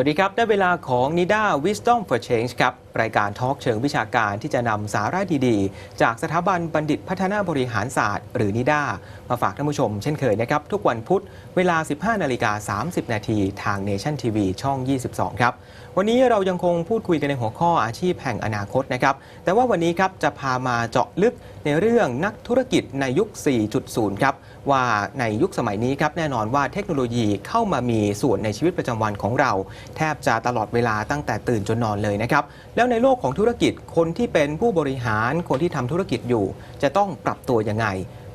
วัสดีครับ ได้เวลาของ NIDA Wisdom for Change ครับ รายการทอล์กเชิงวิชาการที่จะนำสาระดีๆ จากสถาบันบัณฑิตพัฒนาบริหารศาสตร์ หรือ NIDA มาฝากท่านผู้ชมเช่นเคยนะครับ ทุกวันพุธเวลา 15 นาฬิกา 30 นาทีทาง Nation TV ช่อง 22 ครับ วันนี้เรายังคงพูดคุยกันในหัวข้ออาชีพแห่งอนาคตนะครับ แต่ว่าวันนี้ครับจะพามาเจาะลึกในเรื่องนักธุรกิจในยุค 4.0 ครับ ว่าในยุคสมัยนี้ครับแน่นอนว่าเทคโนโลยีเข้ามามีส่วนในชีวิตประจำวันของเรา แทบจะตลอดเวลาตั้งแต่ตื่นจนนอนเลยนะครับ แล้วในโลกของธุรกิจคนที่เป็นผู้บริหารคนที่ทำธุรกิจอยู่ จะต้องปรับตัวยังไง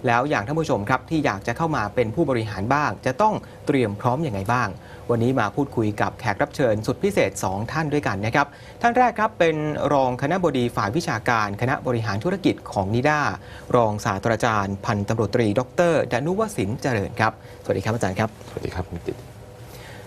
แล้วอย่างท่านผู้ชมครับที่อยากจะเข้ามาเป็นผู้บริหารบ้าง จะต้องเตรียมพร้อมอย่างไงบ้าง วันนี้มาพูดคุยกับแขกรับเชิญสุดพิเศษ 2 ท่านด้วยกันนะครับ ท่านแรกครับเป็นรองคณะบดีฝ่ายวิชาการคณะบริหารธุรกิจของนิด้ารองศาสตราจารย์ พันตำรวจตรี ดรดนุวสินเจริญครับ สวัสดีครับอาจารย์ครับ สวัสดีครับคุณติ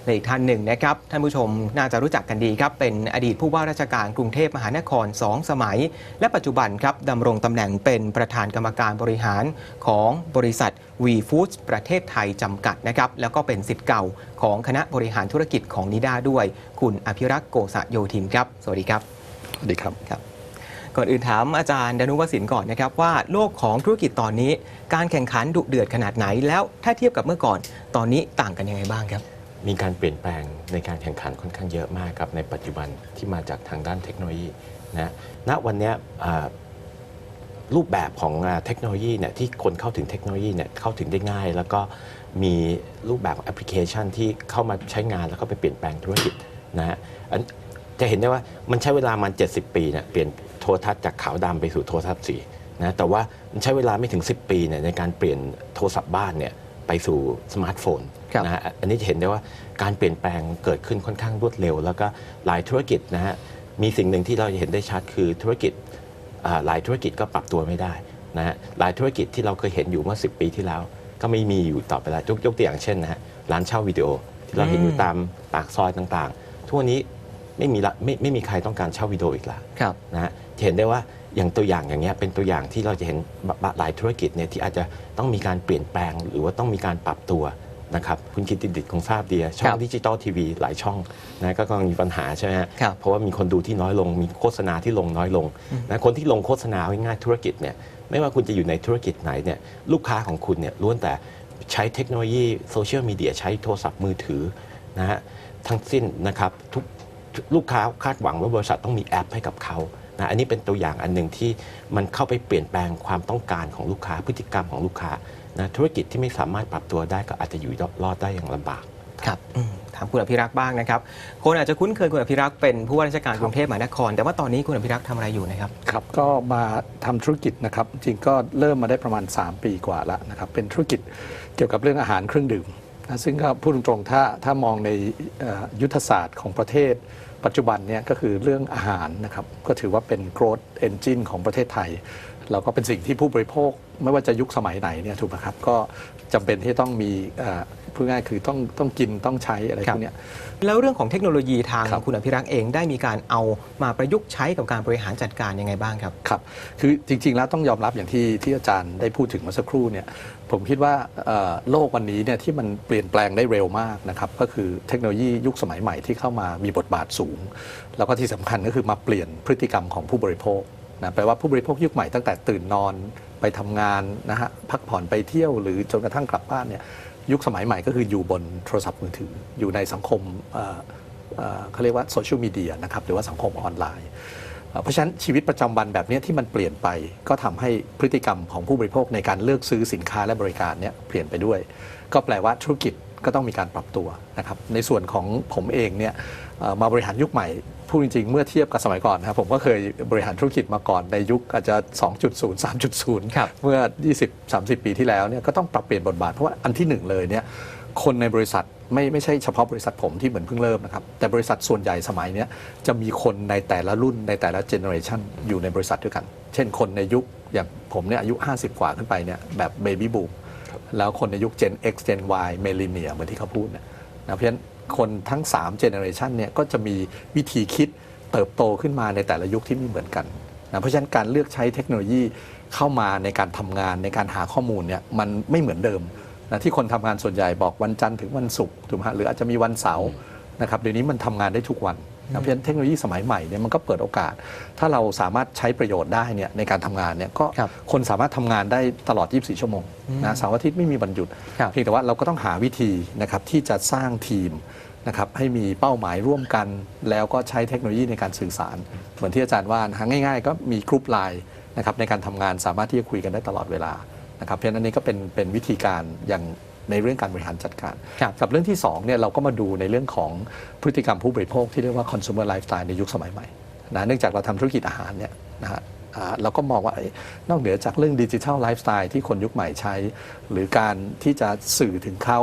และอีกท่านหนึ่งนะครับท่านผู้ชมน่าจะรู้จักกันดีครับเป็นอดีตผู้ว่าราชการกรุงเทพมหานคร 2 สมัย และปัจจุบันครับดำรงตำแหน่งเป็นประธานกรรมการบริหารของบริษัท V Foods ประเทศไทยจำกัดนะครับแล้วก็เป็นสิทธิ์เก่าของคณะบริหารธุรกิจของนิด้าด้วย คุณอภิรักษ์โกษะโยธินครับ สวัสดีครับ สวัสดีครับ ก่อนอื่นถามอาจารย์ดนุวสินก่อนนะครับว่าโลกของธุรกิจตอนนี้ การแข่งขันดุเดือดขนาดไหน แล้วถ้าเทียบกับเมื่อก่อน ตอนนี้ต่างกันยังไงบ้างครับ มีการเปลี่ยนแปลงในการแข่งขันค่อนข้างเยอะมากครับในปัจจุบันที่มาจากทางด้านเทคโนโลยีนะณวันนี้รูปแบบของเทคโนโลยีเนี่ยที่คนเข้าถึงเทคโนโลยีเนี่ยเข้าถึงได้ง่าย แล้วก็มีรูปแบบของแอปพลิเคชันที่เข้ามาใช้งานแล้วก็ไปเปลี่ยนแปลงธุรกิจนะฮะจะเห็นได้ว่ามันใช้เวลามัน 70 ปีเนี่ยเปลี่ยนโทรทัศน์จากขาวดำไปสู่โทรทัศน์สีนะแต่ว่ามันใช้เวลาไม่ถึง 10 ปีเนี่ยในการเปลี่ยนโทรศัพท์บ้านเนี่ยไปสู่สมาร์ทโฟน ครับ นะฮะอันนี้จะเห็นได้ว่าการเปลี่ยนแปลงเกิดขึ้นค่อนข้างรวดเร็ว แล้วก็หลายธุรกิจนะฮะมีสิ่งหนึ่งที่เราจะเห็นได้ชัดคือธุรกิจอ่าหลายธุรกิจก็ปรับตัวไม่ได้นะฮะหลายธุรกิจที่เราเคยเห็นอยู่เมื่อ 10 ปีที่แล้ว ก็ไม่มีอยู่ต่อไปแล้วยกยกตัวอย่างเช่นนะฮะร้านเช่าวิดีโอ ที่เราเห็นอยู่ตามปากซอยต่างๆ ทุกวันนี้ไม่มีละไม่ไม่มีใครต้องการเช่าวิดีโออีกแล้วครับ นะฮะจะเห็นได้ว่าอย่างตัวอย่างอย่างเงี้ยเป็นตัวอย่างที่เราจะเห็นบหลายธุรกิจเนี่ยที่อาจจะต้องมีการเปลี่ยนแปลง หรือว่าต้องมีการปรับตัว นะครับคุณกิตติดิตคงทราบดีอะช่อครังบดิจิตอลทีวีหลายช่องนะก็กำลังมีปัญหาใช่ไหมฮะครับเพราะว่ามีคนดูที่น้อยลงมีโฆษณาที่ลงน้อยลงนะคนที่ลงโฆษณาเอาง่ายๆธุรกิจเนี่ยไม่ว่าคุณจะอยู่ในธุรกิจไหนเนี่ยลูกค้าของคุณเนี่ยล้วนแต่ใช้เทคโนโลยีโซเชียลมีเดียใช้โทรศัพท์มือถือนะฮะทั้งสิ้นนะครับทุกลูกค้าคาดหวังว่าบริษัทต้องมีแอปให้กับเขานะอันนี้เป็นตัวอย่างอันหนึ่งที่มันเข้าไปเปลี่ยนแปลงความต้องการของลูกค้าพฤติกรรมของลูกค้า นะธุรกิจที่ไม่สามารถปรับตัวได้ก็อาจจะอยู่รอดได้อย่างลำบาก ครับอืมถามคุณอภิรักษ์บ้างนะครับ คนอาจจะคุ้นเคยคุณอภิรักษ์เป็นผู้ว่าราชการกรุงเทพมหานคร แต่ว่าตอนนี้คุณอภิรักษ์ทำอะไรอยู่นะครับ ครับก็มาทำธุรกิจนะครับ จริงก็เริ่มมาได้ประมาณ 3 ปีกว่าแล้วนะครับ เป็นธุรกิจเกี่ยวกับเรื่องอาหารเครื่องดื่มนะซึ่งก็พูดตรงๆถ้าถ้ามองในเอ่อยุทธศาสตร์ของประเทศ ปัจจุบันเนี่ยก็คือเรื่องอาหารนะครับ ก็ถือว่าเป็น growth engine ของประเทศไทย แล้วก็เป็นสิ่งที่ผู้บริโภคไม่ว่าจะยุคสมัยไหนเนี่ยถูกไหมครับ ก็จำเป็นที่จะต้องมีเอ่อพูดง่ายๆคือต้องต้องกินต้องใช้อะไรพวกเนี้ยแล้วเรื่องของเทคโนโลยีทางครับคุณอภิรักษ์เองได้มีการเอามาประยุกต์ใช้กับการบริหารจัดการยังไงบ้างครับครับ คือจริง ๆ แล้วต้องยอมรับอย่างที่ที่อาจารย์ได้พูดถึงเมื่อสักครู่เนี่ยผมคิดว่าเอ่อโลกวันนี้เนี่ยที่มันเปลี่ยนแปลงได้เร็วมากนะครับก็คือเทคโนโลยียุคสมัยใหม่ที่เข้ามามีบทบาทสูง แล้วก็ที่สำคัญก็คือมาเปลี่ยนพฤติกรรมของผู้บริโภค นะแปลว่าผู้บริโภคยุคใหม่ตั้งแต่ตื่นนอนไปทำงานนะฮะพักผ่อนไปเที่ยวหรือจนกระทั่งกลับบ้านเนี่ยยุคสมัยใหม่ก็คืออยู่บนโทรศัพท์มือถือ อยู่ในสังคมเขาเรียกว่าโซเชียลมีเดียนะครับหรือว่าสังคมออนไลน์ เพราะฉะนั้นชีวิตประจำวันแบบนี้ที่มันเปลี่ยนไป ก็ทำให้พฤติกรรมของผู้บริโภคในการเลือกซื้อสินค้าและบริการเนี่ยเปลี่ยนไปด้วย ก็แปลว่าธุรกิจก็ต้องมีการปรับตัวนะครับในส่วนของผมเองเนี่ยมาบริหารยุคใหม่ พูดจริงๆ เมื่อเทียบกับสมัยก่อนนะครับผมก็เคยบริหารธุรกิจมาก่อนในยุคอาจจะ 2.0 3.0ครับเมื่อ 20-30 ปีที่แล้วเนี่ยก็ต้องปรับเปลี่ยนบทบาท เพราะว่าอันที่หนึ่งเลยเนี่ยคนในบริษัทไม่ไม่ใช่เฉพาะบริษัทผมที่เหมือนเพิ่งเริ่มนะครับ แต่บริษัทส่วนใหญ่สมัยเนี้ยจะมีคนในแต่ละรุ่นในแต่ละเจเนอเรชันอยู่ในบริษัทด้วยกัน เช่นคนในยุคอย่างผมเนี่ยอายุ 50 กว่าขึ้นไปเนี่ยแบบเบบี้บูมแล้วคนในยุค Gen X Gen Y m i l l e n n i a l เหมือนที่เขาพูดเนี่ยนะเพราะฉะนั้น คนทั้ง3 generation เนี่ยก็จะมีวิธีคิดเติบโตขึ้นมาในแต่ละยุคที่ไม่เหมือนกันนะเพราะฉะนั้นการเลือกใช้เทคโนโลยีเข้ามาในการทำงานในการหาข้อมูลเนี่ยมันไม่เหมือนเดิมนะที่คนทำงานส่วนใหญ่บอกวันจันทร์ถึงวันศุกร์ถูกไหมหรืออาจจะมีวันเสาร์ นะครับเดี๋ยวนี้มันทำงานได้ทุกวันนะเพราะฉะนั้นเทคโนโลยีสมัยใหม่เนี่ยมันก็เปิดโอกาส ถ้าเราสามารถใช้ประโยชน์ได้เนี่ยในการทำงานเนี่ยก็ครับคนสามารถทำงานได้ตลอด 24 ชั่วโมงนะเสาร์อาทิตย์ไม่มีวันหยุดครับเพียงแต่ว่าเราก็ต้องหาวิธีนะครับที่จะสร้างทีมนะครับให้มีเป้าหมายร่วมกัน แล้วก็ใช้เทคโนโลยีในการสื่อสาร เหมือนที่อาจารย์ว่านะฮะง่าย ๆ ก็มีกรุ๊ปไลน์นะครับในการทำงานสามารถที่จะคุยกันได้ตลอดเวลานะครับเพราะฉะนั้นอันนี้ก็เป็นเป็นวิธีการอย่าง ในเรื่องการบริหารจัดการครับกับเรื่องที่2เนี่ยเราก็มาดูในเรื่องของพฤติกรรมผู้บริโภคที่เรียกว่า consumer lifestyle ในยุคสมัยใหม่นะเนื่องจากเราทำธุรกิจอาหารเนี่ยนะฮะอ่าเราก็มองว่าเอ้ยนอกเหนือจากเรื่องดิจิทัลไลฟ์สไตล์ที่คนยุคใหม่ใช้ หรือการที่จะสื่อถึงเขา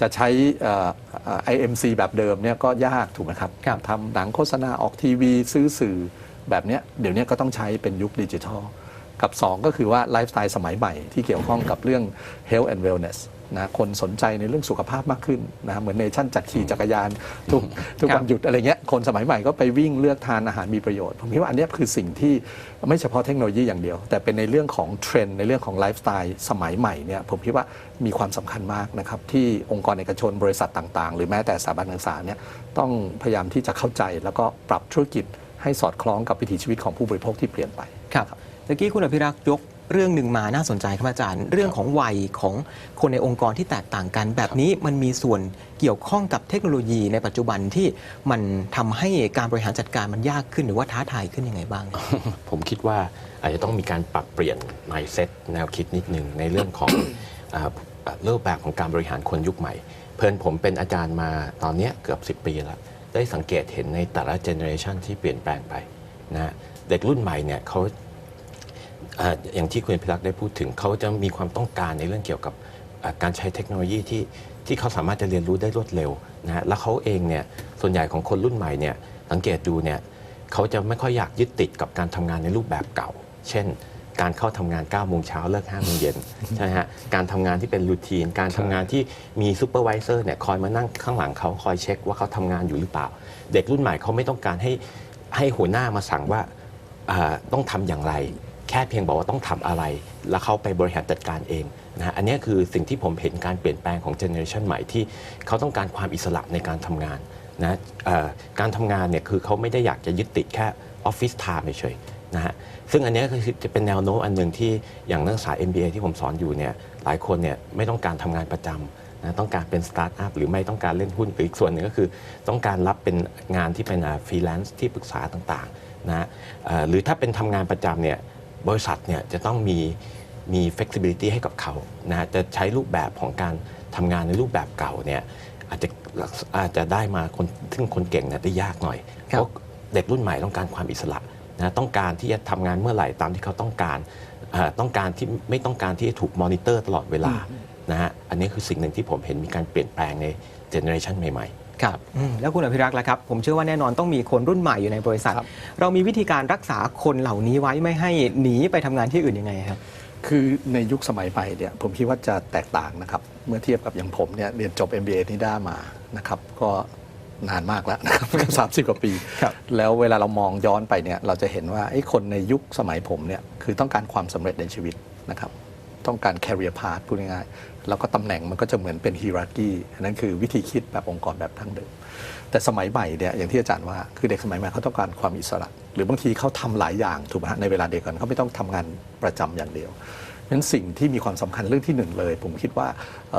จะใช้เอ่อเอ่อ IMC แบบเดิมเนี่ยก็ยากถูกไหมครับครับทำหนังโฆษณาออกทีวี ซื้อสื่อแบบเนี้ยเดี๋ยวนี้ก็ต้องใช้เป็นยุคดิจิทัล กับ 2 ก็คือว่าไลฟ์สไตล์สมัยใหม่ที่เกี่ยวข้องกับเรื่อง health and wellness นะคนสนใจในเรื่องสุขภาพมากขึ้นนะเหมือนเนชั่นจัดขี่จักรยานทุกทุกครับวันหยุดอะไรเงี้ยคนสมัยใหม่ก็ไปวิ่งเลือกทานอาหารมีประโยชน์ ผมคิดว่าอันเนี้ยคือสิ่งที่ไม่เฉพาะเทคโนโลยีอย่างเดียว แต่เป็นในเรื่องของเทรนด์ในเรื่องของไลฟ์สไตล์สมัยใหม่เนี่ยผมคิดว่ามีความสำคัญมากนะครับที่องค์กรเอกชนบริษัทต่างๆ หรือแม้แต่สถาบันการศึกษาเนี่ยต้องพยายามที่จะเข้าใจแล้วก็ปรับธุรกิจให้สอดคล้องกับวิถีชีวิตของผู้บริโภคที่เปลี่ยนไปครับ เมื่อกี้คุณอภิรักษ์ยกเรื่องหนึ่งมาน่าสนใจครับอาจารย์ เรื่องของวัยของคนในองค์กรที่แตกต่างกัน แบบนี้มันมีส่วนเกี่ยวข้องกับเทคโนโลยีในปัจจุบันที่มันทำให้การบริหารจัดการมันยากขึ้นหรือว่าท้าทายขึ้นยังไงบ้าง ผมคิดว่าอาจจะต้องมีการปรับเปลี่ยน mindset แนวคิดนิดหนึ่งในเรื่องของอ่ารูปแบบของการบริหารคนยุคใหม่ เพื่อนผมเป็นอาจารย์มาตอนเนี้ยเกือบ 10 ปีแล้ว ได้สังเกตเห็นในแต่ละเจเนอเรชันที่เปลี่ยนแปลงไปนะฮะเด็กรุ่นใหม่เนี่ยเขา อย่างที่คุณพิรักษ์ได้พูดถึงเขาจะมีความต้องการในเรื่องเกี่ยวกับการใช้เทคโนโลยีที่ที่เขาสามารถจะเรียนรู้ได้รวดเร็วนะฮะแล้วเขาเองเนี่ยส่วนใหญ่ของคนรุ่นใหม่เนี่ยสังเกตดูเนี่ยเขาจะไม่ค่อยอยากยึดติดกับการทำงานในรูปแบบเก่า เช่น การเข้าทำงาน9โมงเช้าเลิก5โมงเย็นใช่ฮะการทำงานที่เป็นรูทีน การทำงานที่มีซูเปอร์วิเซอร์เนี่ยคอยมานั่งข้างหลังเขาคอยเช็คว่าเขาทำงานอยู่หรือเปล่า เด็กรุ่นใหม่เขาไม่ต้องการให้ให้หัวหน้ามาสั่งว่าอ่าต้องทำอย่างไร แค่เพียงบอกว่าต้องทำอะไร แล้วเขาไปบริหารจัดการเองนะฮะอันนี้คือสิ่งที่ผมเห็นการเปลี่ยนแปลงของเจเนอเรชันใหม่ที่เขาต้องการความอิสระในการทำงานนะการทำงานเนี่ยคือเขาไม่ได้อยากจะยึดติดแค่ออฟฟิศไทม์เฉยๆนะฮะซึ่งอันนี้ก็คือจะเป็นแนวโน้มอันหนึ่งที่อย่างนักศึกษา MBA ที่ผมสอนอยู่เนี่ยหลายคนเนี่ยไม่ต้องการทำงานประจำนะต้องการเป็นสตาร์ทอัพหรือไม่ต้องการเล่นหุ้นหรืออีกส่วนหนึ่งก็คือ ต้องการรับเป็นงานที่เป็นฟรีแลนซ์ที่ปรึกษาต่างๆนะฮะหรือถ้าเป็นทำงานประจำเนี่ย บริษัทเนี่ยจะต้องมีมี flexibility ให้กับเขานะฮะจะใช้รูปแบบของการทำงานในรูปแบบเก่าเนี่ยอาจจะอาจจะได้มาคนซึ่งคนเก่งเนี่ยได้ยากหน่อยครับเพราะเด็กรุ่นใหม่ต้องการความอิสระนะต้องการที่จะทำงานเมื่อไหร่ตามที่เขาต้องการเอ่อต้องการที่ไม่ต้องการที่จะถูกมอนิเตอร์ตลอดเวลานะฮะอันนี้คือสิ่งหนึ่งที่ผมเห็นมีการเปลี่ยนแปลงในเจเนอเรชันใหม่ๆ ครับอืมแล้วคุณอภิรักษ์ล่ะครับ ผมเชื่อว่าแน่นอนต้องมีคนรุ่นใหม่อยู่ในบริษัทครับเรามีวิธีการรักษาคนเหล่านี้ไว้ไม่ให้หนีไปทำงานที่อื่นยังไงครับคือในยุคสมัยใหม่เนี่ยผมคิดว่าจะแตกต่างนะครับเมื่อเทียบกับอย่างผมเนี่ยเรียนจบ MBA นิด้ามานะครับก็นานมากแล้วนะครับสามสิบกว่าปีครับแล้วเวลาเรามองย้อนไปเนี่ยเราจะเห็นว่าไอ้คนในยุคสมัยผมเนี่ยคือต้องการความสำเร็จในชีวิตนะครับ ต้องการ career path พูดง่ายๆแล้วก็ตำแหน่งมันก็จะเหมือนเป็น hierarchy อันนั้นคือวิธีคิดแบบองค์กรแบบทั้งเดิม แต่สมัยใหม่เนี่ยอย่างที่อาจารย์ว่าคือเด็กสมัยใหม่เขาต้องการความอิสระ หรือบางทีเขาทำหลายอย่างถูกไหมในเวลาเดียวกันเขาไม่ต้องทำงานประจำอย่างเดียวเพราะฉะนั้นสิ่งที่มีความสำคัญเรื่องที่หนึ่งเลย ผมคิดว่า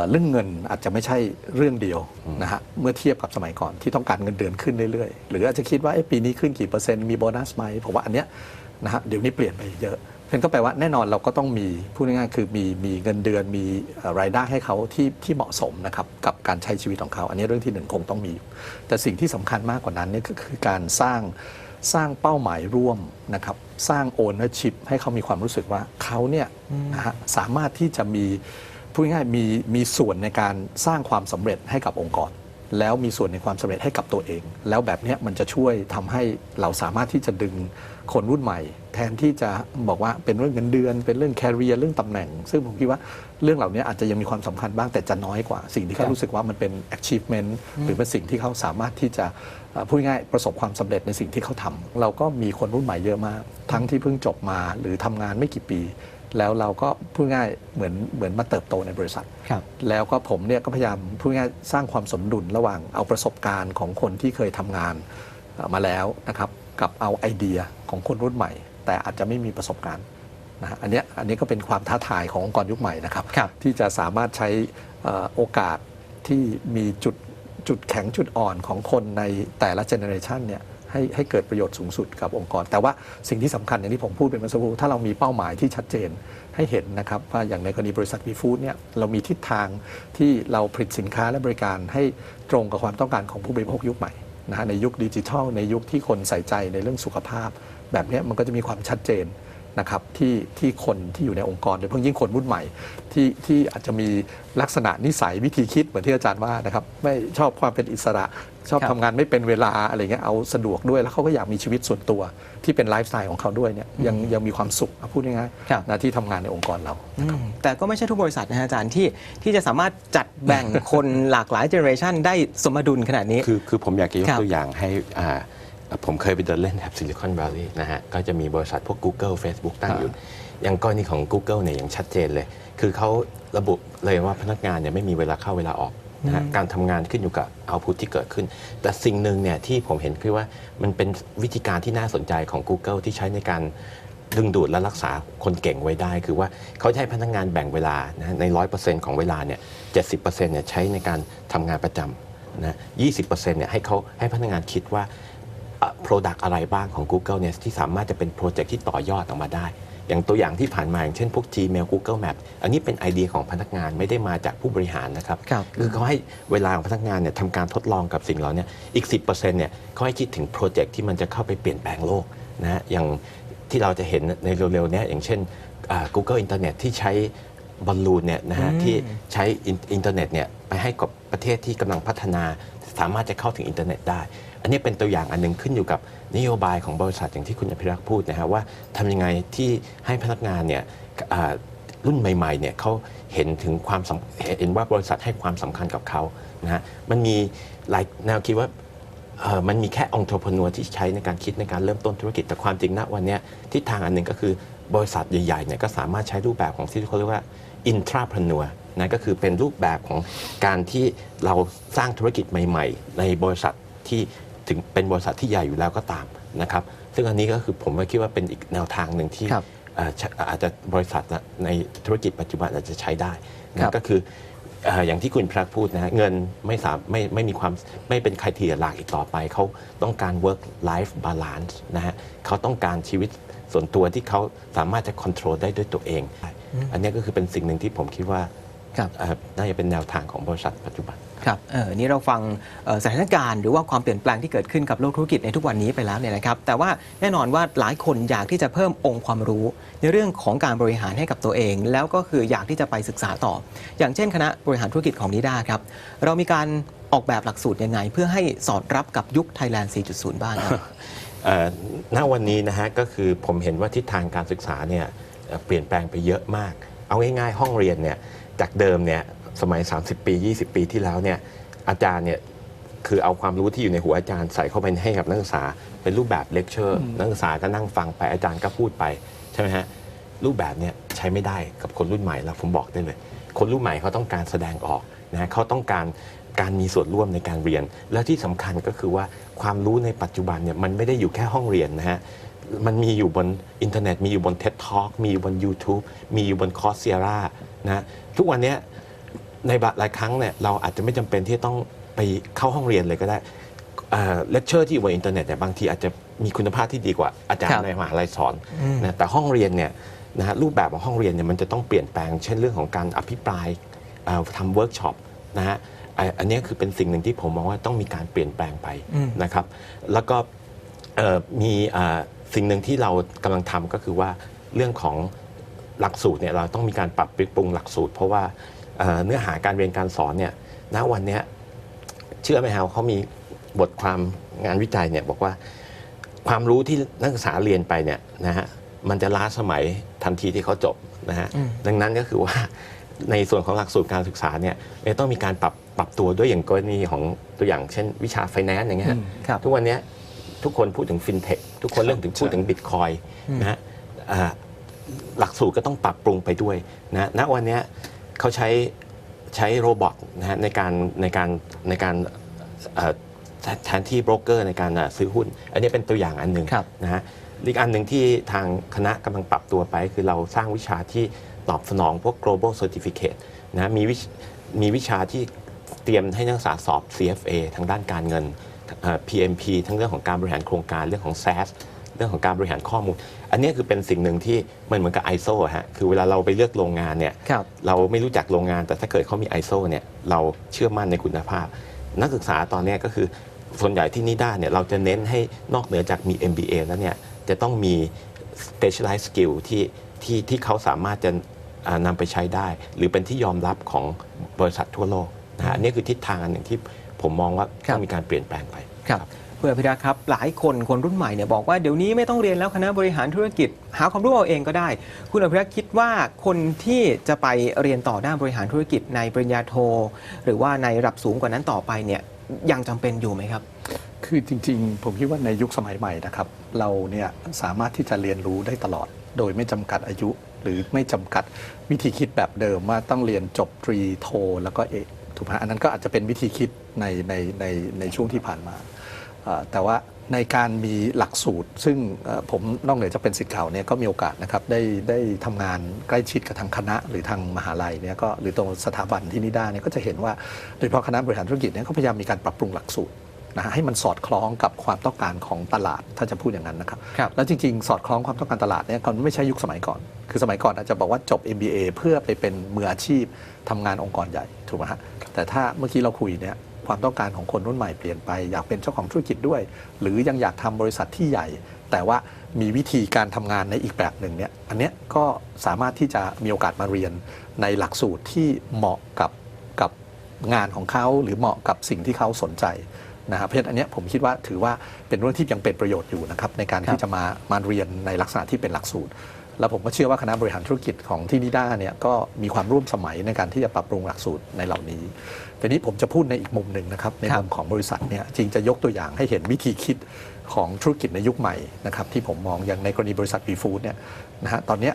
เรื่องเงินอาจจะไม่ใช่เรื่องเดียวนะฮะเมื่อเทียบกับสมัยก่อนที่ต้องการเงินเดือนขึ้นเรื่อยๆ หรืออาจจะคิดว่าเอ๊ะปีนี้ขึ้นกี่เปอร์เซ็นต์มีโบนัสไหมผมว่าอันเนี้ยนะฮะเดี๋ยวนี้เปลี่ยนไปเยอะ นั้นก็แปลว่าแน่นอนเราก็ต้องมีพูดง่ายๆคือมีมีเงินเดือนมีเอ่อรายได้ให้เขาที่ที่เหมาะสมนะครับกับการใช้ชีวิตของเขา อันนี้เรื่องที่หนึ่งคงต้องมีอยู่แต่สิ่งที่สำคัญมากกว่านั้นเนี่ยก็คือการสร้างสร้างเป้าหมายร่วมนะครับสร้าง ownership ให้เขามีความรู้สึกว่าเขาเนี่ยนะฮะสามารถที่จะมีพูดง่ายๆมีมีส่วนในการสร้างความสำเร็จให้กับองค์กร แล้วมีส่วนในความสำเร็จให้กับตัวเอง แล้วแบบเนี้ยมันจะช่วยทำให้เราสามารถที่จะดึงคนรุ่นใหม่ แทนที่จะบอกว่าเป็นเรื่องเงินเดือน เป็นเรื่อง career เรื่องตำแหน่ง ซึ่งผมคิดว่าเรื่องเหล่านี้อาจจะยังมีความสำคัญบ้างแต่จะน้อยกว่า สิ่งที่เขารู้สึกว่ามันเป็น achievement หรือเป็นสิ่งที่เขาสามารถที่จะเอ่อพูดง่ายๆประสบความสำเร็จในสิ่งที่เขาทำเราก็มีคนรุ่นใหม่เยอะมาก ทั้งที่เพิ่งจบมาหรือทำงานไม่กี่ปี แล้วเราก็พูดง่ายเหมือนเหมือนมาเติบโตในบริษัท ครับแล้วก็ผมเนี่ยก็พยายามพูดง่ายสร้างความสมดุลระหว่างเอาประสบการณ์ของคนที่เคยทำงานเอ่อมาแล้วนะครับ กับเอาไอเดียของคนรุ่นใหม่ แต่อาจจะไม่มีประสบการณ์นะฮะอันเนี้ยอันนี้ก็เป็นความท้าทายขององค์กรยุคใหม่นะครับ ครับ ที่จะสามารถใช้เอ่อโอกาสที่มีจุดจุดแข็งจุดอ่อนของคนในแต่ละเจเนอเรชันเนี่ย ให้ให้เกิดประโยชน์สูงสุดกับองค์กร แต่ว่าสิ่งที่สำคัญอย่างที่ผมพูดเป็นเมื่อสักครู่ถ้าเรามีเป้าหมายที่ชัดเจนให้เห็นนะครับว่าอย่างในกรณีบริษัทวีฟู้ดเนี่ยเรามีทิศทางที่เราผลิตสินค้าและบริการให้ตรงกับความต้องการของผู้บริโภคยุคใหม่นะฮะในยุคดิจิทัล ในยุคที่คนใส่ใจในเรื่องสุขภาพ แบบนี้มันก็จะมีความชัดเจน นะครับที่ที่คนที่อยู่ในองค์กรโดยเฉพาะยิ่งคนรุ่นใหม่ที่ที่อาจจะมีลักษณะนิสัยวิธีคิดเหมือนที่อาจารย์ว่านะครับไม่ชอบความเป็นอิสระชอบครับ ทำงานไม่เป็นเวลาอะไรเงี้ยเอาสะดวกด้วยแล้วเขาก็อยากมีชีวิตส่วนตัวที่เป็นไลฟ์สไตล์ของเขาด้วยเนี่ยยังยังมีความสุขอะพูดง่ายครับ ๆนะที่ทำงานในองค์กรเรา อืมแต่ก็ไม่ใช่ทุกบริษัทนะฮะอาจารย์ที่ที่จะสามารถจัดแบ่งคน หลากหลายเจเนอเรชันได้สมดุลขนาดนี้ คือคือผมอยากจะยกครับตัวอย่างให้อ่า ผมเคยไปเดินเล่นแถบซิลิคอน v วล l ี y นะฮะ ก็จะมีบริษัทพวก Google Facebook ตั้งอยู่ อย่างกรณีของ Google เนี่ยอย่างชัดเจนเลย คือเขาระบุเลยว่าพนักงานเนี่ยไม่มีเวลาเข้าเวลาออกนะฮะอืมการทำงานขึ้นอยู่กับเอาพุทที่เกิดขึ้น แต่สิ่งหนึ่งเนี่ยที่ผมเห็นคือว่ามันเป็นวิธีการที่น่าสนใจของ Google ที่ใช้ในการดึงดูดและรักษาคนเก่งไว้ได้ คือว่าเขาจะให้พนักงานแบ่งเวลานะฮะใน 100%ของเวลาเนี่ย70%เนี่ยใช้ในการทำงานประจำนะ20%เนี่ยให้เขาให้พนักงานคิดว่า โปรดักอะไรบ้างของ Google เนี่ยที่สามารถจะเป็นโปรเจกต์ที่ต่อยอดออกมาได้ อย่างตัวอย่างที่ผ่านมาอย่างเช่นพวก Gmail Google Map อันนี้เป็นไอเดียของพนักงานไม่ได้มาจากผู้บริหารนะครับครับคือเขาให้เวลาของพนักงานเนี่ยทำการทดลองกับสิ่งเหล่านี้อีก 10%เนี่ยเขาให้คิดถึงโปรเจกต์ที่มันจะเข้าไปเปลี่ยนแปลงโลกนะฮะอย่างที่เราจะเห็นในเร็วๆเนี้อย่างเช่นอ่า Google Internet ที่ใช้บอลลูนเนี่ยนะฮะอืมที่ใช้อินอินเทอร์เน็ตเนี่ยไปให้กับประเทศที่กำลังพัฒนา สามารถจะเข้าถึงอินเทอร์เน็ตได้ อันนี้เป็นตัวอย่างอันหนึงขึ้นอยู่กับนโยบายของบริษัทอย่างที่คุณอภิรักษ์พูดนะฮะว่าทำยังไงที่ให้พนักงานเนี่ยรุ่นใหม่ๆเนี่ยเขาเห็นถึงความเห็นว่าบริษัทให้ความสำคัญกับเขานะฮะมันมีหลายแนวคิดว่ามันมีแค่องค์ประกอบที่ใช้ในการคิดในการเริ่มต้นธุรกิจแต่ความจริงณวันนี้ทิศทางอันหนึ่งก็คือบริษัทใหญ่ๆเนี่ยก็สามารถใช้รูปแบบของที่เขาเรียกว่า intrapreneur นะก็คือเป็นรูปแบบของการที่เราสร้างธุรกิจใหม่ ๆ ในบริษัทที่ ถึงเป็นบริษัทที่ใหญ่อยู่แล้วก็ตามนะครับซึ่งอันนี้ก็คือผมก็คิดว่าเป็นอีกแนวทางหนึ่งที่ครับเอ่อใช้อาจจะบริษัทในธุรกิจปัจจุบันอาจจะใช้ได้ครันะบ ก็คือเอ่ออย่างที่คุณพรักพูดนะฮะเงินไม่สามไม่ไม่มีความไม่เป็นใครทีหลักอีกต่อไป เขาต้องการ work life balance นะฮะเขาต้องการชีวิตส่วนตัวที่เขาสามารถจะ control ได้ด้วยตัวเอง อันนี้ก็คือเป็นสิ่งหนึ่งที่ผมคิดว่าครับ เอ่อน่าจะเป็นแนวทางของบริษัทปัจจุบัน ครับเออนี่เราฟังเอ่อสถานการณ์หรือว่าความเปลี่ยนแปลงที่เกิดขึ้นกับโลกธุรกิจในทุกวันนี้ไปแล้วเนี่ยนะครับ แต่ว่าแน่นอนว่าหลายคนอยากที่จะเพิ่มองค์ความรู้ ในเรื่องของการบริหารให้กับตัวเอง แล้วก็คืออยากที่จะไปศึกษาต่อ อย่างเช่น คณะบริหารธุรกิจของนิด้าครับ เรามีการออกแบบหลักสูตรยังไง เพื่อให้สอดรับกับยุค Thailand 4.0 บ้างครับเอ่อณวันนี้นะฮะก็คือผมเห็นว่าทิศทางการศึกษาเนี่ยเอ่อเปลี่ยนแปลงไปเยอะมาก เอาง่ายๆห้องเรียนเนี่ยจากเดิมเนี่ย สมัย 30 ปี 20 ปีที่แล้วเนี่ยอาจารย์เนี่ยคือเอาความรู้ที่อยู่ในหัวอาจารย์ใส่เข้าไปให้กับนักศึกษาเป็นรูปแบบเลคเชอร์นักศึกษาก็นั่งฟังไปอาจารย์ก็พูดไปใช่ไหมฮะรูปแบบเนี้ยใช้ไม่ได้กับคนรุ่นใหม่แล้วผมบอกได้เลย คนรุ่นใหม่เขาต้องการแสดงออกนะฮะเขาต้องการการมีส่วนร่วมในการเรียน แล้วที่สำคัญก็คือว่าความรู้ในปัจจุบันเนี่ยมันไม่ได้อยู่แค่ห้องเรียนนะฮะมันมีอยู่บนอินเทอร์เน็ตมีอยู่บน TED Talk มีอยู่บน YouTube มีอยู่บน Coursera นะฮะทุกวันเนี้ย ในหลายครั้งเนี่ยเราอาจจะไม่จำเป็นที่จะต้องไปเข้าห้องเรียนเลยก็ได้เลคเชอร์ที่อยู่บนอินเทอร์เน็ตเนี่ยบางทีอาจจะมีคุณภาพที่ดีกว่าอาจารครัย์บในมหาลัยสอนอืมนะแต่ห้องเรียนเนี่ยนะฮะรูปแบบของห้องเรียนเนี่ยมันจะต้องเปลี่ยนแปลง เช่นเรื่องของการอภิปรายเอ่อทำเวิร์กช็อปนะฮะอะอันเนี้ยคือเป็นสิ่งหนึ่งที่ผมมองว่าต้องมีการเปลี่ยนแปลงไปอืมนะครับ แล้วก็เอ่อมีอ่าสิ่งหนึ่งที่เรากำลังทำก็คือว่าเรื่องของหลักสูตรเนี่ยเราต้องมีการปรับปรุงหลักสูตร เพราะว่า เอ่อเนื้อหาการเรียนการสอนเนี่ยณวันเนี้ยเชื่อไหมครับเขามีบทความงานวิจัยเนี่ยบอกว่าความรู้ที่นักศึกษาเรียนไปเนี่ยนะฮะมันจะล้าสมัยทันทีที่เขาจบนะฮะอืมดังนั้นก็คือว่าในส่วนของหลักสูตรการศึกษาเนี่ยจะต้องมีการปรับปรับตัวด้วยอย่างกรณีของตัวอย่างเช่นวิชาไฟแนนซ์อย่างเงี้ยฮะอืมครับทุกวันเนี้ยทุกคนพูดถึงฟินเทคทุกคนเริ่มถึงพูดถึงบิตคอยอืมนะฮะอ่าหลักสูตรก็ต้องปรับปรุงไปด้วยนะณวันเนี้ย เขาใช้ใช้โรบอทนะฮะในการในการในการเอ่อแทแทนที่โบรกเกอร์ในการอะซื้อหุ้น อันนี้เป็นตัวอย่างอันหนึ่งครับนะฮะอีกอันหนึ่งที่ทางคณะกำลังปรับตัวไป คือเราสร้างวิชาที่ตอบสนองพวก global certificate นะมีวิชมีวิชาที่เตรียมให้นักศึกษาสอบ CFA ทางด้านการเงินเอ่อ PMP ทั้งเรื่องของการบริหารโครงการเรื่องของ SaaS เรื่องของการบริหารข้อมูล อันนี้คือเป็นสิ่งหนึ่งที่มันเหมือนกับ ISO อะฮะคือเวลาเราไปเลือกโรงงานเนี่ยครับเราไม่รู้จักโรงงานแต่ถ้าเกิดเขามี ISO เนี่ยเราเชื่อมั่นในคุณภาพ นักศึกษาตอนเนี้ยก็คือส่วนใหญ่ที่นิด้าเนี่ยเราจะเน้นให้นอกเหนือจากมี MBA แล้วเนี่ยจะต้องมี specialized skill ที่ที่ที่เขาสามารถจะอ่านำไปใช้ได้ หรือเป็นที่ยอมรับของบริษัททั่วโลกนะฮะอันนี้คือทิศทางอันหนึ่งที่ผมมองว่าครับต้องมีการเปลี่ยนแปลงไป ครับเพื่อพิรักษ์ครับ หลายคนคนรุ่นใหม่เนี่ยบอกว่าเดี๋ยวนี้ไม่ต้องเรียนแล้วคณะบริหารธุรกิจ หาความรู้เอาเองก็ได้ คุณอภิรักษ์คิดว่าคนที่จะไปเรียนต่อด้านบริหารธุรกิจในปริญญาโท หรือว่าในระดับสูงกว่านั้นต่อไปเนี่ยยังจำเป็นอยู่ไหมครับ คือจริงๆ ผมคิดว่าในยุคสมัยใหม่นะครับ เราเนี่ยสามารถที่จะเรียนรู้ได้ตลอด โดยไม่จำกัดอายุ หรือไม่จำกัดวิธีคิดแบบเดิมว่าต้องเรียนจบตรีโท แล้วก็เอกถูกไหมอันนั้นก็อาจจะเป็นวิธีคิดในในในในช่วงที่ผ่านมา แต่ว่าในการมีหลักสูตร ซึ่งเอ่อผมนอกเหนือจากเป็นสิทธิ์เก่าเนี่ยก็มีโอกาสนะครับได้ได้ทำงานใกล้ชิดกับทางคณะ หรือทางมหาลัยเนี่ยก็หรือตรงสถาบันที่นิด้าเนี่ยก็จะเห็นว่าโดยเฉพาะคณะบริหารธุรกิจเนี่ยก็พยายามมีการปรับปรุงหลักสูตรนะฮะให้มันสอดคล้องกับความต้องการของตลาดถ้าจะพูดอย่างนั้นนะครับครับแล้วจริง ๆ สอดคล้องความต้องการตลาดเนี่ยมันไม่ใช่ยุคสมัยก่อน คือสมัยก่อนอาจจะบอกว่าจบ MBA เพื่อไปเป็นมืออาชีพทำงานองค์กรใหญ่ถูกไหมฮะแต่ถ้าเมื่อกี้เราคุยเนี่ย ความต้องการของคนรุ่นใหม่เปลี่ยนไป อยากเป็นเจ้าของธุรกิจด้วย หรือยังอยากทำบริษัทที่ใหญ่ แต่ว่ามีวิธีการทำงานในอีกแบบหนึ่งเนี่ยอันเนี้ยก็สามารถที่จะมีโอกาสมาเรียนในหลักสูตรที่เหมาะกับกับงานของเขาหรือเหมาะกับสิ่งที่เขาสนใจนะครับเพราะฉะนั้นอันเนี้ยผมคิดว่าถือว่าเป็นเรื่องที่ยังเป็นประโยชน์อยู่นะครับในการรที่จะมามาเรียนในลักษณะที่เป็นหลักสูตร แล้วผมก็เชื่อว่าคณะบริหารธุรกิจของที่นิด้าเนี่ยก็มีความร่วมสมัยในการที่จะปรับปรุงหลักสูตรในเหล่านี้แต่นี้ผมจะพูดในอีกมุมหนึ่งนะครับในครับมุมของบริษัทเนี่ยจริงจะยกตัวอย่างให้เห็นวิธีคิดของธุรกิจในยุคใหม่นะครับที่ผมมองอย่างในกรณีบริษัท b ีฟู้ดเนี่ยนะฮะตอนนี้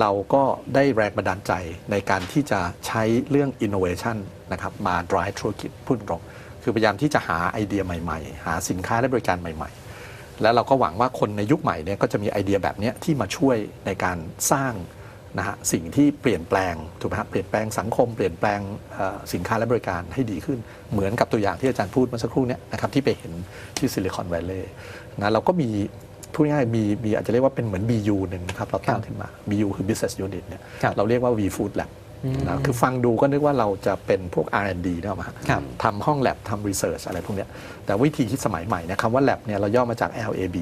เราก็ได้แรงบันดาลใจในการที่จะใช้เรื่อง innovation นะครับมา drive ธุรกิจพูดตรง คือพยายามที่จะหาไอเดียใหม่ ๆ หาสินค้าและบริการใหม่ ๆ แล้วเราก็หวังว่าคนในยุคใหม่เนี่ยก็จะมีไอเดียแบบเนี้ยที่มาช่วยในการสร้างนะฮะสิ่งที่เปลี่ยนแปลงถูกไหมครับเปลี่ยนแปลงสังคมเปลี่ยนแปลงเอ่อสินค้าและบริการให้ดีขึ้น เหมือนกับตัวอย่างที่อาจารย์พูดเมื่อสักครู่เนี้นะครับที่ไปเห็นที่ซิลิคอนแวลลย์นะเราก็มีพูดง่ายๆมีมีอาจจะเรียกว่าเป็นเหมือน BU หนึ่งนะครับเราตั้งขึ้นมา BU คือ Business Unit เนี่ยครับเราเรียกว่า V Food Lab นะคือฟังดูก็นึกว่าเราจะเป็นพวก R&D นะมาครับทำห้อง lab ทำ research อะไรพวกเนี้ยแต่วิธีคิดสมัยใหม่เนะคำว่า lab เนี่ยเราย่อมาจาก LAB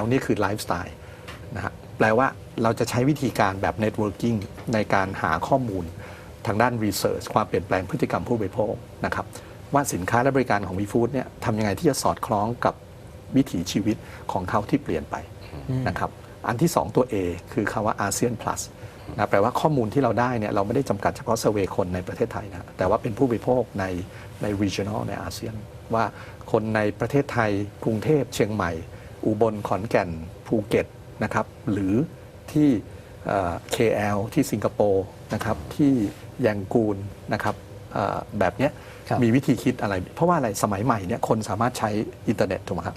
L นี่คือ lifestyle นะฮะแปลว่าเราจะใช้วิธีการแบบ networking ในการหาข้อมูลทางด้าน research ความเปลี่ยนแปลงพฤติกรรมผู้บริโภคนะครับว่าสินค้าและบริการของ WeFood เนี่ยทำยังไงที่จะสอดคล้องกับวิถีชีวิตของเขาที่เปลี่ยนไปนะครับอันที่ 2 ตัว A คือคำว่า ASEAN Plus นะแปลว่าข้อมูลที่เราได้เนี่ยเราไม่ได้จำกัดเฉพาะเซอร์เวยคนในประเทศไทยนะแต่ว่าเป็นผู้บริโภคในใน regional ในอาเซียน ว่าคนในประเทศไทยกรุงเทพเชียงใหม่ อุบลขอนแก่นภูเก็ตนะครับหรือที่เอ่อ KL ที่สิงคโปร์นะครับที่ยังกูนนะครับเอ่อแบบเนี้ยครับมีวิธีคิดอะไร เพราะว่าอะไรสมัยใหม่เนี่ยคนสามารถใช้อินเทอร์เน็ตถูกไหมครับ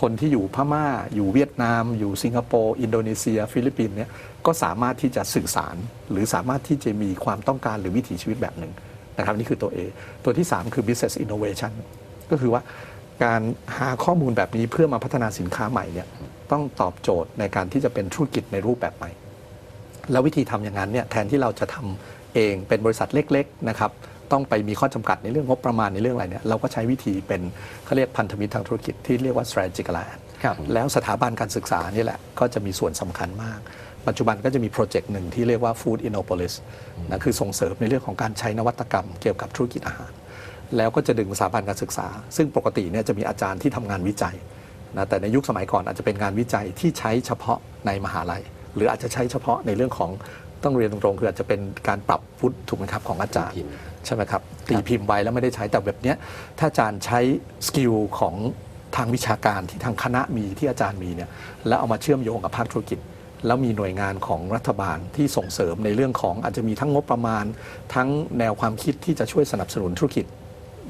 คนที่อยู่พม่าอยู่เวียดนาม อยู่สิงคโปร์อินโดนีเซีย ฟิลิปปินส์เนี่ย ก็สามารถที่จะสื่อสาร หรือสามารถที่จะมีความต้องการหรือวิถีชีวิตแบบหนึ่งนะครับนี่คือตัว A ตัวที่ 3 คือ business innovation ก็คือว่าการหาข้อมูลแบบนี้เพื่อมาพัฒนาสินค้าใหม่เนี่ยต้องตอบโจทย์ในการที่จะเป็นธุรกิจในรูปแบบใหม่ แล้ววิธีทำอย่างนั้นเนี่ยแทนที่เราจะทำเองเป็นบริษัทเล็กๆนะครับต้องไปมีข้อจำกัดในเรื่องงบประมาณในเรื่องอะไรเนี่ยเราก็ใช้วิธีเป็นเขาเรียกพันธมิตรทางธุรกิจที่เรียกว่า strategic alliance ครับแล้วสถาบันการศึกษานี่แหละก็จะมีส่วนสำคัญมาก ปัจจุบันก็จะมีโปรเจกต์หนึ่งที่เรียกว่า Food Innopolis นะคือส่งเสริมในเรื่องของการใช้นวัตกรรมเกี่ยวกับธุรกิจอาหาร แล้วก็จะดึงสถาบันการศึกษา ซึ่งปกติเนี่ยจะมีอาจารย์ที่ทำงานวิจัยนะแต่ในยุคสมัยก่อนอาจจะเป็นงานวิจัยที่ใช้เฉพาะในมหาลัย หรืออาจจะใช้เฉพาะในเรื่องของต้องเรียนตรงๆคืออาจจะเป็นการปรับฟุตถูกไหมครับของอาจารย์พิมพ์ใช่ไหมครับตีพิมพ์ไว้แล้วไม่ได้ใช้แต่แบบเนี้ยถ้าอาจารย์ใช้สกิลของทางวิชาการที่ทางคณะมีที่อาจารย์มีเนี่ยแล้วเอามาเชื่อมโยงกับภาคธุรกิจ แล้วมีหน่วยงานของรัฐบาลที่ส่งเสริมในเรื่องของอาจจะมีทั้งงบประมาณ ทั้งแนวความคิดที่จะช่วยสนับสนุนธุรกิจ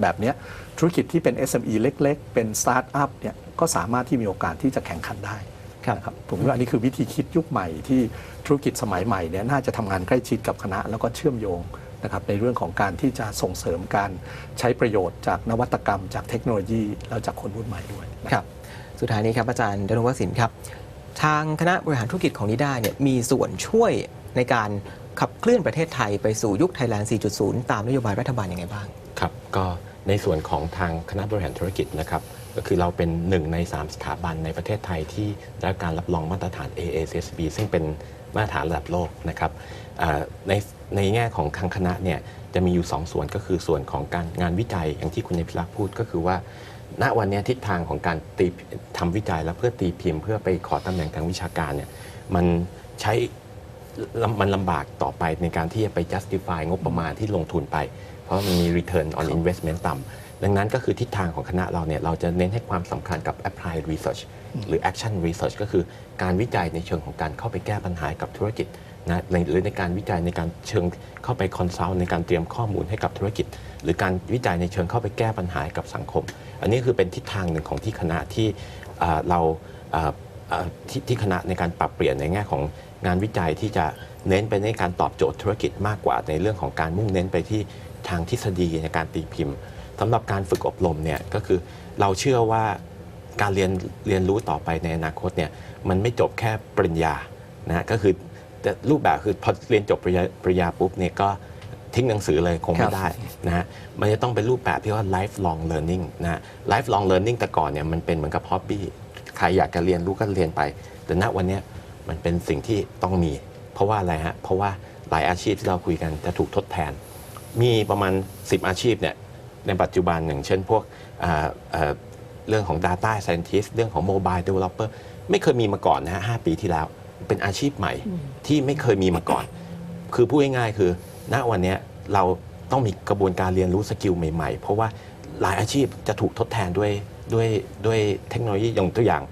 แบบเนี้ยธุรกิจที่เป็น SME เล็ก ๆ เป็นสตาร์ทอัพเนี่ยก็สามารถที่มีโอกาสที่จะแข่งขันได้ครับนะครับผมว่าอันนี้คือวิธีคิดยุคใหม่ที่ธุรกิจสมัยใหม่เนี่ยน่าจะทำงานใกล้ชิดกับคณะ แล้วก็เชื่อมโยงนะครับในเรื่องของการที่จะส่งเสริมการใช้ประโยชน์จากนวัตกรรม จากเทคโนโลยีแล้วจากคนรุ่นใหม่ด้วยนะครับสุดท้ายนี้ครับอาจารย์ดนวสินครับ ทางคณะบริหารธุรกิจของนิด้าเนี่ยมีส่วนช่วยในการขับเคลื่อนประเทศไทยไปสู่ยุคไทยแลนด์ 4.0 ตามนโยบายรัฐบาลยังไงบ้าง ครับ ก็ในส่วนของทางคณะบริหารธุรกิจนะครับ ก็คือเราเป็นหนึ่งใน 3 สถาบันในประเทศไทยที่ได้รับการรับรองมาตรฐาน AACSB ซึ่งเป็นมาตรฐานระดับโลกนะครับในในแง่ของทางคณะเนี่ย จะมีอยู่ 2 ส่วนก็คือส่วนของการงานวิจัยอย่างที่คุณเนพิลักษ์พูดก็คือว่า ณวันนี้ทิศทางของการตีทำวิจัยแล้วเพื่อตีพิมพ์ เพื่อไปขอตำแหน่งทางวิชาการเนี่ยมันใช้มันลำบากต่อไปในการที่จะไป justify งบประมาณที่ลงทุนไป เพราะมันมี return on investment ต่ำดังนั้นก็คือทิศทางของคณะเราเนี่ยเราจะเน้นให้ความสำคัญกับ applied research หรือ action research ก็คือการวิจัยในเชิงของการเข้าไปแก้ปัญหากับธุรกิจ นะในหรือในการวิจัยในการเชิงเข้าไป consult ในการเตรียมข้อมูลให้กับธุรกิจ หรือการวิจัยในเชิงเข้าไปแก้ปัญหาให้กับสังคม อันนี้คือเป็นทิศทางหนึ่งของที่คณะที่เราทที่คณะในการปรับเปลี่ยนในแง่ของงานวิจัยที่จะเน้นไปในการตอบโจทย์ธุรกิจมากกว่า ในเรื่องของการมุ่งเน้นไปที่ทางทฤษฎีในการตีพิมพ์สำหรับการฝึกอบรมเนี่ยก็คือเราเชื่อว่าการเรียนเรียนรู้ต่อไปในอนาคตเนี่ยมันไม่จบแค่ปริญญานะฮะก็คือ แต่รูปแบบคือพอเรียนจบปริญญาปริญญาปุ๊บเนี่ยก็ทิ้งหนังสือเลยคงครัไม่บได้นะฮะมันจะต้องเป็นรูปแบบที่ว่า lifelong learning นะฮะ lifelong learning แต่ก่อนเนี่ยมันเป็นเหมือนกับ hobby ใครอยากจะเรียนรู้ก็เรียนไป แต่ณวันเนี้ยมันเป็นสิ่งที่ต้องมี เพราะว่าอะไรฮะ เพราะว่าหลายอาชีพที่เราคุยกันจะถูกทดแทน มีประมาณ 10 อาชีพเนี่ยในปัจจุบันอย่างเช่นพวกอ่าเอ่อเรื่องของ Data Scientist เรื่องของ Mobile Developer ไม่เคยมีมาก่อนนะฮะหปีที่แล้ว เป็นอาชีพใหม่ที่ไม่เคยมีมาก่อน คือพูดง่ายๆคือ ณวันเนี้ยเราต้องมีกระบวนการเรียนรู้สกิลใหม่ๆ เพราะว่าหลายอาชีพจะถูกทดแทนด้วยด้วยด้วยเทคโนโลยีอย่างตัวอย่าง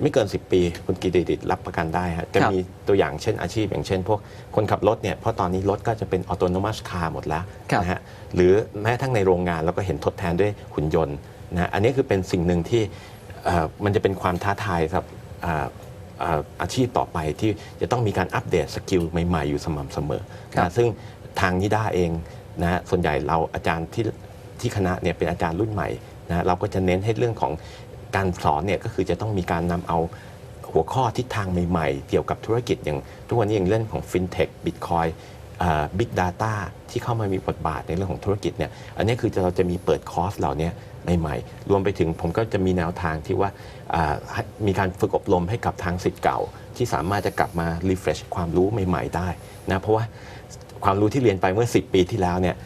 ไม่เกิน 10 ปีคุณกิติดิตรับประกันได้ฮะจะครับมีตัวอย่างเช่นอาชีพ อย่างเช่น พวกคนขับรถเนี่ยเพราะตอนนี้รถก็จะเป็นออโตนมัสคาร์หมดแล้วครับนะฮะหรือแม้ทั้งในโรงงานเราก็เห็นทดแทนด้วยหุ่นยนต์นะฮะอันนี้คือเป็นสิ่งหนึ่งที่เอ่อมันจะเป็นความท้าทายสำหรับ อ่าอ่าอาชีพต่อไปที่จะต้องมีการอัปเดตสกิลใหม่ ๆ อยู่สม่ำเสมอครับนะซึ่งทางนิด้าเองนะฮะส่วนใหญ่เราอาจารย์ที่ที่คณะเนี่ยเป็นอาจารย์รุ่นใหม่นะเราก็จะเน้นให้เรื่องของการสอนเนี่ยก็คือจะต้องมีการนำเอาหัวข้อทิศทางใหม่ๆ เกี่ยวกับธุรกิจอย่างทุกวันนี้อย่างเรื่องของ FinTech Bitcoin บิ๊กดาต้าที่เข้ามามีบทบาทในเรื่องของธุรกิจเนี่ยอันนี้คือเราจะมีเปิดคอร์สเหล่านี้ ใหม่ๆ รวมไปถึงผมก็จะมีแนวทางที่ว่าอ่าให้มีการฝึกอบรมให้กับทางสิทธิ์เก่า ที่สามารถจะกลับมา refresh ความรู้ใหม่ ๆ ได้นะเพราะว่าความรู้ที่เรียนไปเมื่อ 10 ปีที่แล้วเนี่ย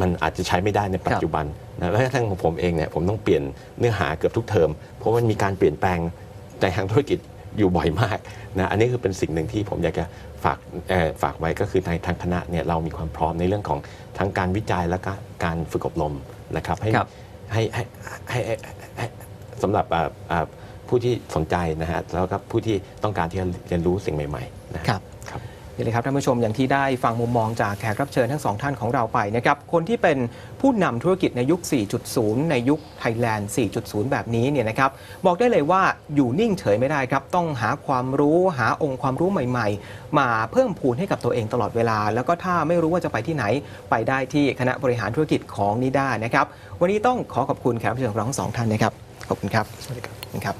มันอาจจะใช้ไม่ได้ในปัจจุบันนะและทั้งของผมเองเนี่ยผมต้องเปลี่ยนเนื้อหาเกือบทุกเทอม เพราะมันมีการเปลี่ยนแปลงในทางธุรกิจอยู่บ่อยมากนะอันนี้คือเป็นสิ่งหนึ่งที่ผมอยากจะฝากเอ่อฝากไว้ก็คือในทางคณะเนี่ยเรามีความพร้อมในเรื่องของทั้งการวิจัยและก็การฝึกอบรมนะครับให้ครับ ให้ให้ให้ให้สำหรับผู้ที่สนใจนะฮะแล้วก็ผู้ที่ต้องการที่จะเรียนรู้สิ่งใหม่ๆนะครับ นี่เลยครับท่านผู้ชมอย่างที่ได้ฟังมุมมองจากแขกรับเชิญทั้งสองท่านของเราไปนะครับคนที่เป็นผู้นำธุรกิจในยุค 4.0 ในยุคไทยแลนด์ 4.0 แบบนี้เนี่ยนะครับบอกได้เลยว่าอยู่นิ่งเฉยไม่ได้ครับ ต้องหาความรู้หาองค์ความรู้ใหม่ๆ มาเพิ่มพูนให้กับตัวเองตลอดเวลา แล้วก็ถ้าไม่รู้ว่าจะไปที่ไหนไปได้ที่คณะบริหารธุรกิจของนิด้านะครับวันนี้ต้องขอขอบคุณแขกรับเชิญของเราทั้งสองท่านนะครับขอบคุณครับสวัสดีครับ ขอบคุณครับ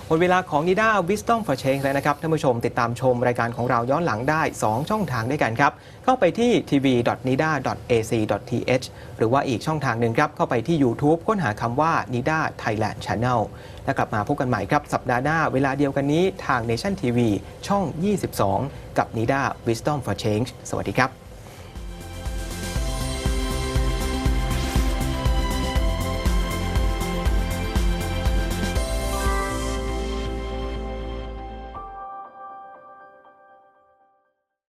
ห มดเวลาของนิด้า Wisdom for Change แล้วนะครับท่านผู้ชมติดตามชมรายการของเราย้อนหลังได้ 2 ช่องทางด้วยกันครับ เข้าไปที่ tv.nida.ac.th หรือว่าอีกช่องทางหนึ่งครับ เข้าไปที่ YouTube ค้นหาคำว่า Nida Thailand Channel และกลับมาพบกันใหม่ครับ สัปดาห์หน้าเวลาเดียวกันนี้ทาง Nation TV ช่อง 22 กับ Nida Wisdom for Change สวัสดีครับ